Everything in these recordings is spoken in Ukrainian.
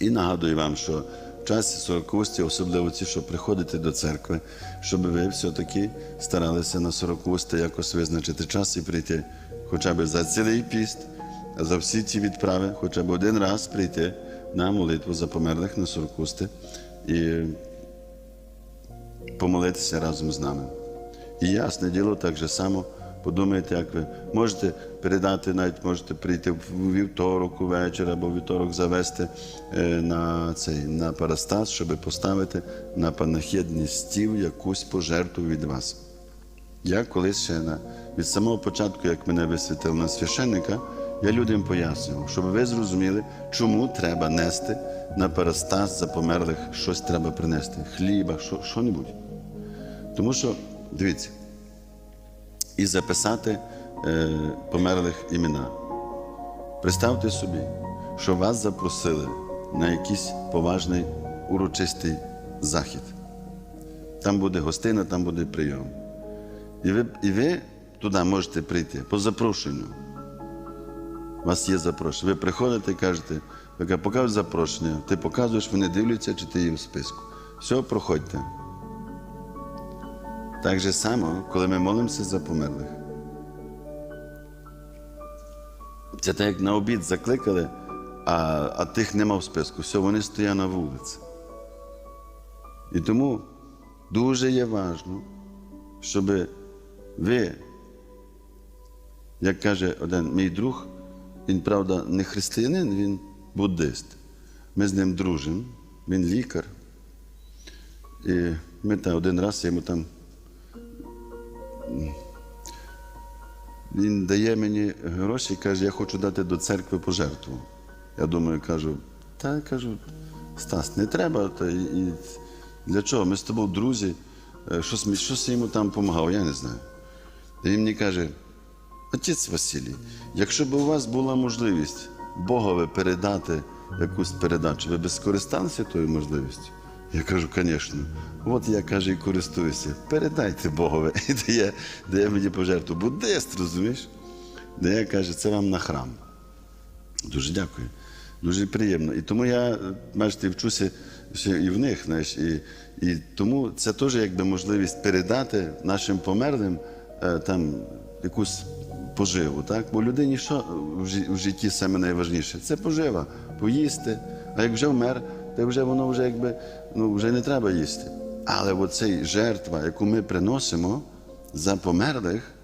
І нагадую вам, що в часі сорокості, особливо ті, що приходите до церкви, щоб ви все-таки старалися на сорокості якось визначити час і прийти хоча б за цілий піст, за всі ті відправи, хоча б один раз прийти на молитву за померлих на сорокості і помолитися разом з нами. І ясне діло, так же само подумайте, як ви можете передати, навіть можете прийти в вівторок увечері або вівторок завести е, на цей на парастас, щоб поставити на панахідний стіл якусь пожертву від вас. Я колись ще на, від самого початку, як мене висвітили на священника, я людям пояснював, щоб ви зрозуміли, чому треба нести на парастас за померлих щось треба принести, хліба, що, що-небудь. Тому що, дивіться, і записати е, померлих імена. Представте собі, що вас запросили на якийсь поважний урочистий захід. Там буде гостина, там буде прийом. І ви, і ви туди можете прийти по запрошенню. У вас є запрошення. Ви приходите і кажете, показують запрошення, ти показуєш, вони дивляться, чи ти є в списку. Все, проходьте. Так же само, коли ми молимося за померлих. Це так, як на обід закликали, а, а тих нема в списку. Все, вони стоять на вулиці. І тому дуже є важливо, щоб ви, як каже один мій друг, він, правда, не християнин, він буддист. Ми з ним дружимо, він лікар. І ми там один раз йому там. Він дає мені гроші і каже, я хочу дати до церкви пожертву. Я думаю, кажу, та кажу, Стас, не треба. Та, і, для чого? Ми з тобою друзі, Е, щось, щось йому там допомагав, я не знаю. І він мені каже, отець Василій, якщо б у вас була можливість Богові передати якусь передачу, ви б скористалися тою можливістю? Я кажу, звісно. От я каже, і користуюся. Передайте Богові. І дає, дає мені пожертву. Буддист, розумієш? Дає, каже, це вам на храм. Дуже дякую. Дуже приємно. І тому я, бачите, вчуся ще і в них, знаєш, і, і тому це теж якби можливість передати нашим померлим е, там якусь поживу. Так? Бо людині що в житті саме найважніше? Це пожива, поїсти. А як вже вмер, то вже воно вже якби ну, вже не треба їсти. Але оцей жертва, яку ми приносимо за померлих,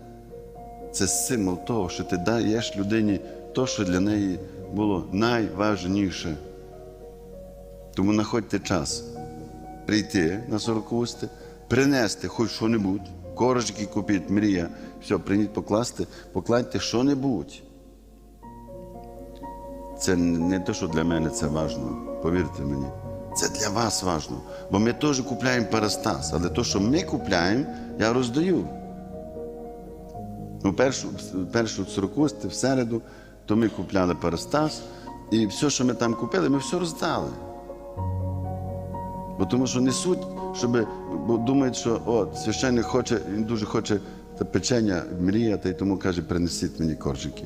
це символ того, що ти даєш людині то, що для неї було найважніше. Тому знаходьте час прийти на сорокости, принести хоч що-небудь, корочки купіть, мрія, все, прийміть, покласти, покладьте що-небудь. Це не те, що для мене це важливо, повірте мені. Це для вас важливо. Бо ми теж купляємо парастас, але те, що ми купляємо, я роздаю. Ну, першу, першу сорокости в середу, то ми купляли парастас, і все, що ми там купили, ми все роздали. Бо тому що несуть, щоб бо думають, що о, священник хоче, він дуже хоче печення мріяти, і тому каже, принесіть мені коржики.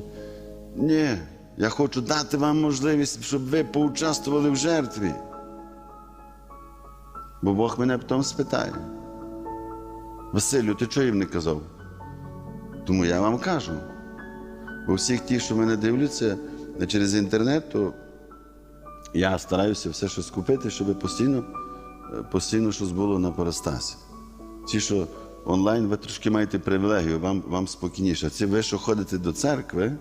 Ні, я хочу дати вам можливість, щоб ви поучаствували в жертві. Бо Бог мене потім спитає. Василю, ти чого їм не казав? Тому я вам кажу. Бо всіх ті, що мене дивляться через інтернет, то я стараюся все щось купити, щоб постійно, постійно щось було на парастасі. Ті, що онлайн, ви трошки маєте привілегію, вам, вам спокійніше. Ці ви, що ходите до церкви,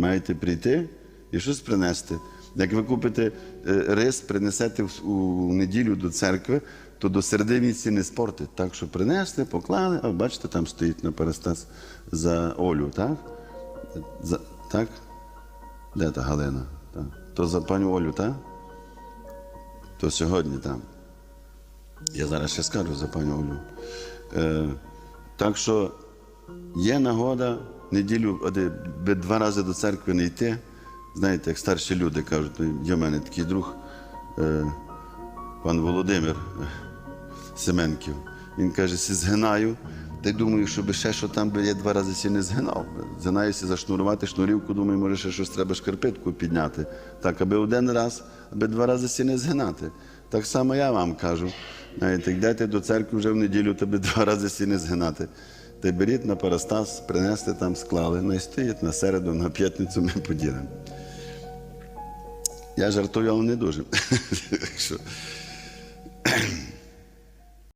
маєте прийти і щось принести. Як ви купите е, рис, принесете у неділю до церкви, то до середини ці не спортить. Так що принесли, поклали, а бачите, там стоїть на перестас за Олю, так? За, так? Де та Галина? Так. То за пані Олю, так? То сьогодні там. Я зараз ще скажу за пані Олю. Е, так що є нагода неділю би два рази до церкви не йти. Знаєте, як старші люди кажуть, ну, є в мене такий друг, е, пан Володимир е, Семенків. Він каже, «Сі згинаю, Та й думаю, щоб ще що там би я два рази сі не згинав. Згинаюся зашнурувати шнурівку, думаю, може ще щось треба шкарпетку підняти. Так, аби один раз, аби два рази сі не згинати. Так само я вам кажу. Навіть йдете до церкви вже в неділю, то би два рази сі не згинати. Ти беріть на Парастас, принести там, склали, ну і стоїть на середу, на п'ятницю ми поділимо. Я жартую, але не дуже.